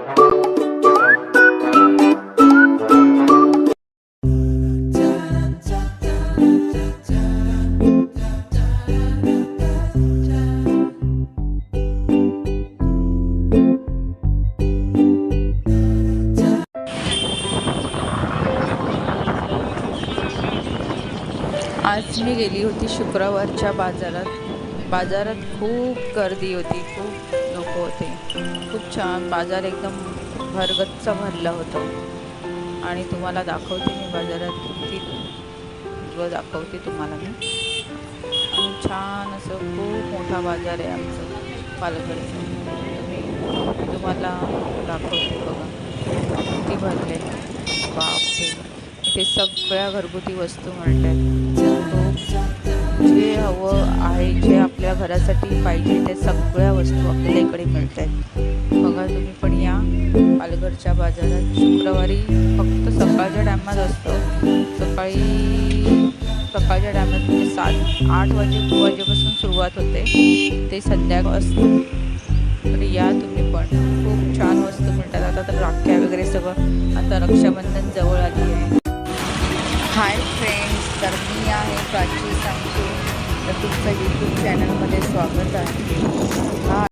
आज मी गेली होती शुक्रवारच्या बाजारात. बाजारात खूप गर्दी होती खूप लोक होते. खूप छान बाजार एकदम भरगच्च भरला होता. आणि तुम्हाला दाखवते मी बाजारात किती व दाखवते तुम्हाला मी. आणि छान असं खूप मोठा बाजार आहे आमचं पालघरचं मी तुम्हाला दाखवते बघा. किती भरले. बापरे. इथे सगळ्या घरगुती वस्तू मिळतात. जे हवं आहे जे आपल्या घरासाठी पाहिजे त्या सगळ्या वस्तू आपल्याला इकडे मिळत आहेत बघा तुम्ही पण या पालघरच्या बाजारात. शुक्रवारी फक्त सकाळच्या टायमात असतो. सकाळी सकाळच्या टायमात म्हणजे सात आठ वाजे वाजेपासून सुरुवात होते. ते संध्याकाळ असतं. तर या तुम्ही पण. खूप छान वस्तू मिळतात. आता तर राख्या वगैरे सगळं. आता रक्षाबंधन जवळ आली आहे. हाय फ्रेंड्स तर मी आहे प्राची सांगतो. तर तुमचं यूट्यूब चॅनलमध्ये स्वागत आहे. हा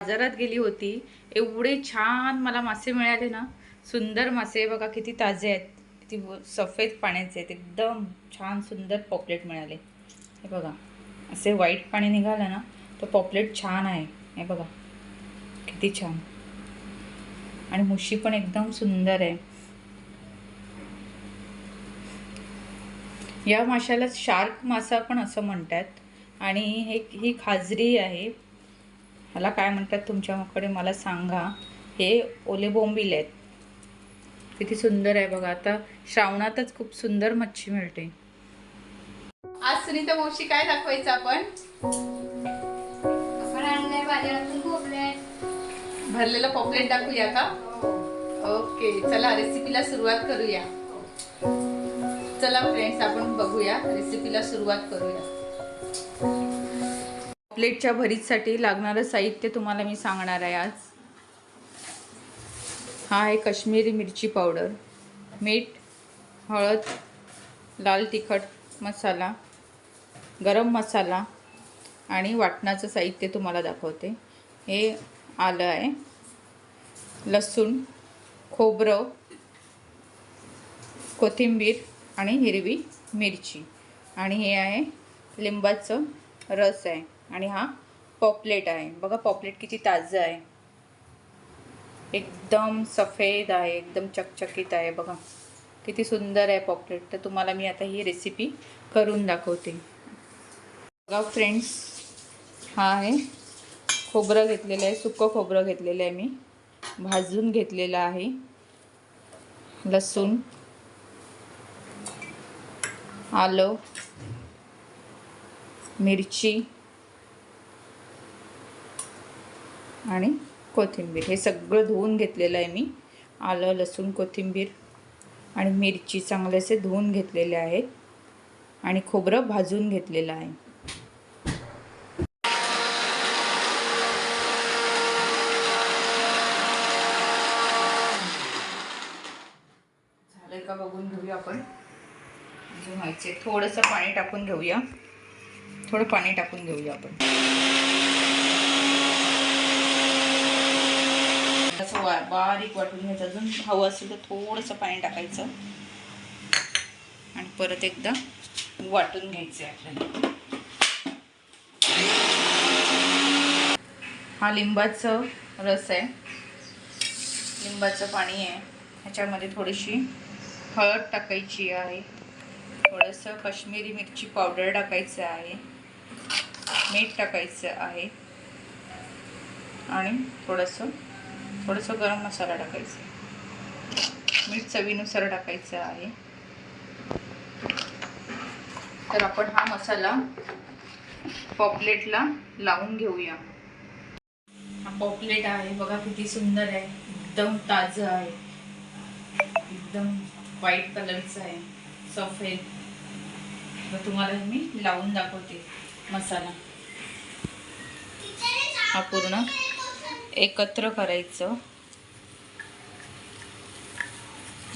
बाजारात गेली होती एवढे छान मला मासे मिळाले ना सुंदर मासे बघा किती ताजे आहेत किती सफेद पाण्याचे आहेत एकदम छान सुंदर पॉपलेट मिळाले. हे बघा असे व्हाईट पाणी निघालं ना तर पॉपलेट छान आहे. हे बघा किती छान. आणि मुशी पण एकदम सुंदर आहे. या माशाला शार्क मासा पण असं म्हणतात. आणि हे ही खाजरी आहे. ह्याला काय म्हणतात तुमच्याकडे मला सांगा. हे ओले बोंबील आहेत. किती सुंदर आहे बघा. आता श्रावणातच खूप सुंदर मच्छी मिळते. आज सुनीता मावशी काय दाखवायचं आपण? भरलेलं पॉपलेट दाखवूया का? ओके चला रेसिपीला सुरुवात करूया. चला फ्रेंड्स आपण बघूया रेसिपीला सुरुवात करूया. प्लेटच्या भरीतसाठी लागणारं साहित्य तुम्हाला मी सांगणार आहे आज. हा आहे कश्मीरी मिरची पावडर. मीठ हळद लाल तिखट मसाला गरम मसाला आणि वाटणाचं साहित्य तुम्हाला दाखवते. हे आलं आहे. लसूण खोबरं कोथिंबीर आणि हिरवी मिरची. आणि हे आहे लिंबाचं रस आहे. आणि हा पॉपलेट आहे. बघा पॉपलेट किती ताजं आहे. एकदम सफेद आहे एकदम चकचकीत आहे. बघा किती सुंदर आहे पॉपलेट तर तुम्हाला मी आता ही रेसिपी करून दाखवते. बघा फ्रेंड्स हा आहे. खोबरं घेतलेलं आहे सुकं खोबरं घेतलेलं आहे मी. भाजून घेतलेलं आहे. लसूण आलं मिरची आणि कोथिंबीर. हे सगळं धुवून घेतलेलं आहे मी. आलं लसूण कोथिंबीर आणि मिरची चांगलेसे धुवून घेतलेले आहेत आणि खोबरं भाजून घेतलेलं आहे. झालं का बघून घेऊया आपण? व्हायचे थोडंसं पाणी टाकून घेऊया. थोडं पाणी टाकून घेऊया आपण. वा बारीक वाटून घ्यायचं. अजून हवं असेल तर थोडंसं पाणी टाकायचं. आणि परत एकदा वाटून घ्यायचं आहे आपल्याला. हा लिंबाचं रस आहे. लिंबाचं पाणी आहे. ह्याच्यामध्ये थोडीशी हळद टाकायची आहे. थोडंसं काश्मीरी मिरची पावडर टाकायचं आहे. मीठ टाकायचं आहे. आणि थोडंसं थोडंसं गरम मसाला टाकायचा मीठ चवीनुसार टाकायचं आहे. तर आपण हा मसाला पॉपलेटला लावून घेऊया. हा पॉपलेट आहे. बघा किती सुंदर आहे. एकदम ताजं आहे. एकदम व्हाईट कलरचं आहे. सफेद. मग तुम्हाला मी लावून दाखवते मसाला. हा पूर्ण एकत्र करायचं.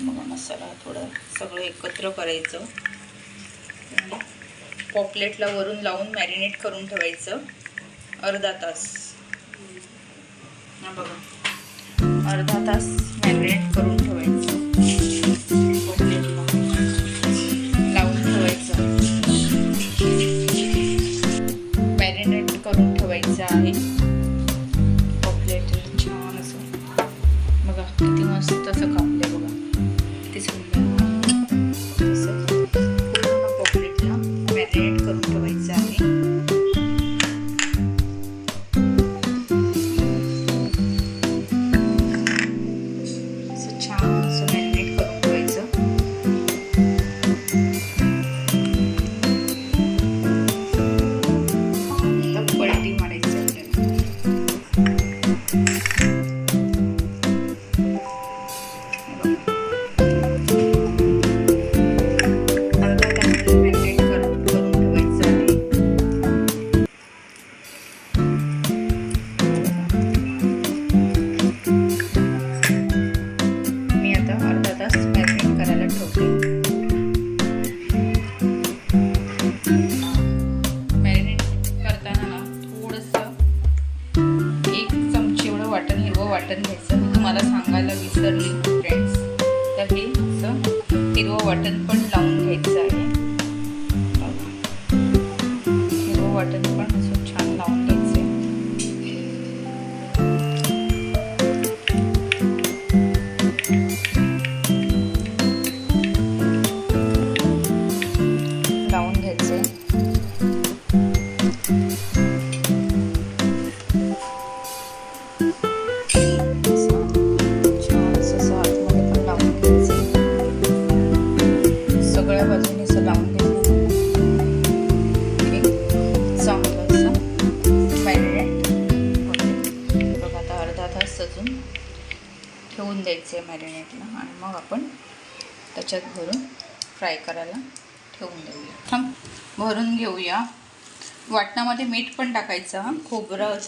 मग मसाला थोडं सगळं एकत्र करायचं. पॉपलेटला वरून लावून मॅरिनेट करून ठेवायचं. अर्धा तास. हा बघा. अर्धा तास मॅरिनेट करून ठेवायचं. लावून ठेवायचं. मॅरिनेट करून ठेवायचं आहे. किती मस्त आहे मॅरिनेटला आणि मग आपण त्याच्यात भरून फ्राय करायला ठेवून देऊया. थांब भरून घेऊया. वाटणामध्ये मीठ पण टाकायचं हां. खोबरं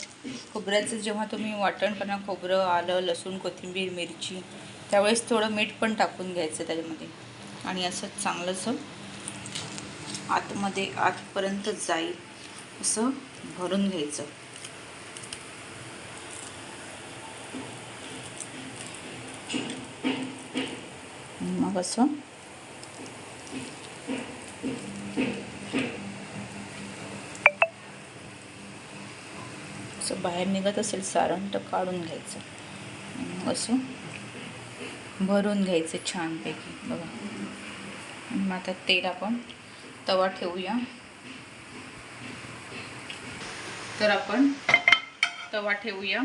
खोबऱ्याचं जेव्हा तुम्ही वाटण करणार खोबरं आलं लसूण कोथिंबीर मिरची त्यावेळेस थोडं मीठ पण टाकून घ्यायचं त्याच्यामध्ये. आणि असं चांगलंसं आतमध्ये आतपर्यंत जाईल असं भरून घ्यायचं. बसून असं बाहेर निघत असेल सारण तर काढून घ्यायचं. असं भरून घ्यायचं छानपैकी. बघा. मग आता तेल आपण तवा ठेवूया. तर आपण तवा ठेवूया.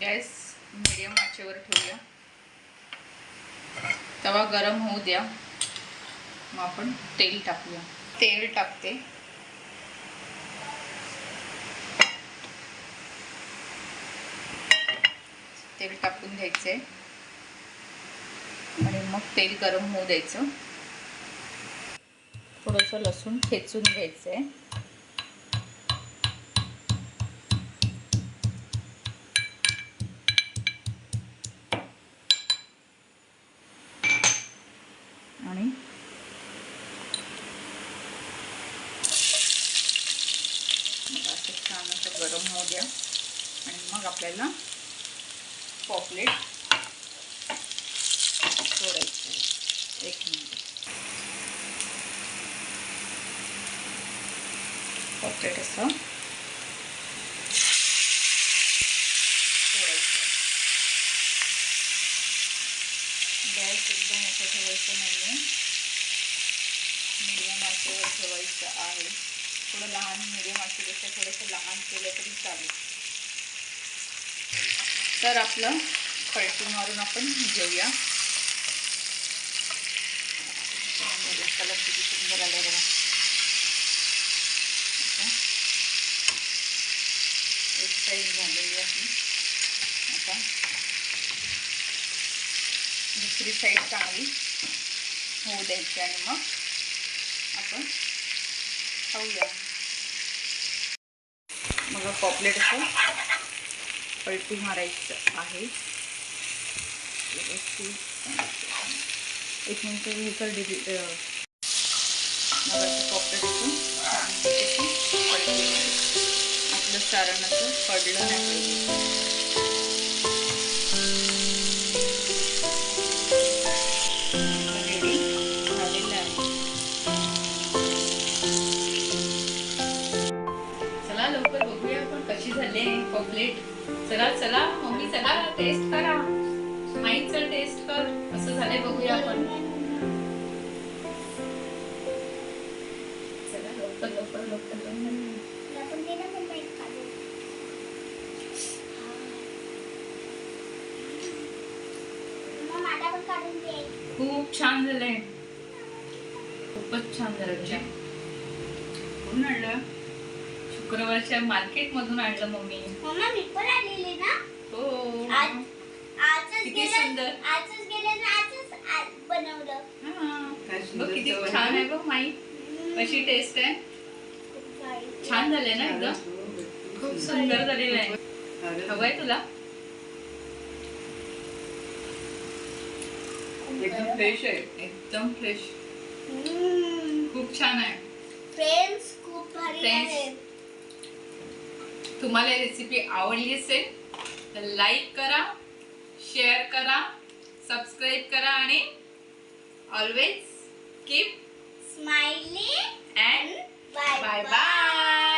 गॅस मिडियम आचेवर ठेवूया. तवा गरम होऊ द्या. मग आपण तेल टाकूया. तेल टाकते. तेल टाकून घ्यायचे आणि मग तेल गरम होऊ द्यायचं. थोडंसं लसूण ठेचून घ्यायचं आहे आणि मग असं छान असं गरम होऊ द्या आणि मग आपल्याला पॉपलेट सोडायचं एक मिनिट पॉपलेट असं सोडायचं गॅस एकदम असं ठेवायचं नाही आहे मीडियम आचेवर ठेवायचं आहे थोडं लहान मीडियम आचेपेक्षा थोडंसं लहान केलं तरी चालेल तर आपलं पलटी मारून आपण घेऊया कलर किती सुंदर आले बघा आता एक साईड झालेली आहे आता दुसरी साईड चांगली होऊ द्यायची आणि मग आपण खाऊया. मला पॉपलेट असं पलटी मारायचं आहे. एक मिनिट हे कर डिलीट पॉपलेट असून आपलं सारण असं पडलं नाही. पाहिजे पॉपलेट चला चला मम्मी चला टेस्ट करा. माईच टेस्ट कर. असं झालंय बघूया आपण. चला लवकर लवकर लवकर खूप छान झालंय. खूपच छान झालं तुझ्या कुठून आणलं? शुक्रवारच्या मार्केट मधून आणलं मम्मी. मम्मा मी पण आलेली ना. हो. आज आजच किती गेलं सुंदर. आजच गेलं ना आजच आज बनवलं. हा. काय बघ सुंदर किती चव आहे छान? आहे बघ माई. कशी टेस्ट आहे. खूप भारी. छान झालंय ना एकदम? खूप सुंदर. झालेलं आहे. हवंय तुला? एकदम फ्रेश आहे. एकदम फ्रेश हम्म. खूप छान आहे. फ्रेंड्स खूप भारी Friends. आहे तुम्हाला रेसिपी आवडली असेल तर लाईक करा शेअर करा सबस्क्राईब करा आणि always keep smiley and bye bye bye bye